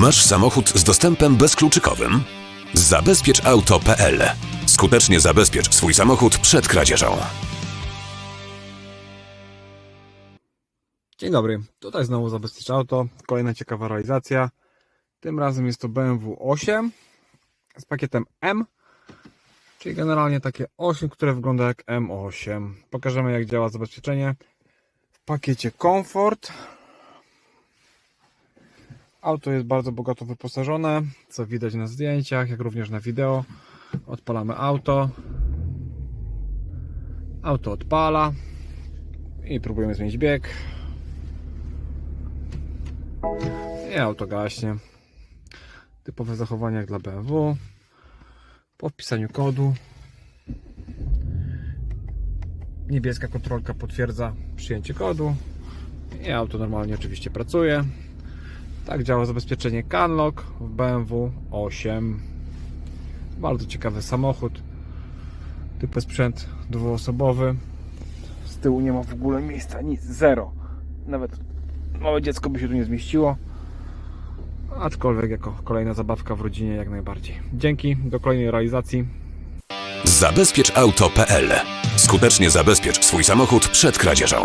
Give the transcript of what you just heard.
Masz samochód z dostępem bezkluczykowym? Zabezpieczauto.pl Skutecznie zabezpiecz swój samochód przed kradzieżą. Dzień dobry, tutaj znowu Zabezpiecz Auto, kolejna ciekawa realizacja. Tym razem jest to BMW 8 z pakietem M, czyli generalnie takie 8, które wygląda jak M8. Pokażemy jak działa zabezpieczenie. W pakiecie Comfort. Auto jest bardzo bogato wyposażone, co widać na zdjęciach, jak również na wideo. Odpalamy auto. Auto odpala i próbujemy zmienić bieg. I auto gaśnie. Typowe zachowanie jak dla BMW. Po wpisaniu kodu niebieska kontrolka potwierdza przyjęcie kodu i auto normalnie oczywiście pracuje. Tak działa zabezpieczenie Canlock w BMW 8. Bardzo ciekawy samochód. Typowy sprzęt dwuosobowy. Z tyłu nie ma w ogóle miejsca, nic, zero. Nawet małe dziecko by się tu nie zmieściło. Aczkolwiek jako kolejna zabawka w rodzinie jak najbardziej. Dzięki, do kolejnej realizacji. Zabezpieczauto.pl Skutecznie zabezpiecz swój samochód przed kradzieżą.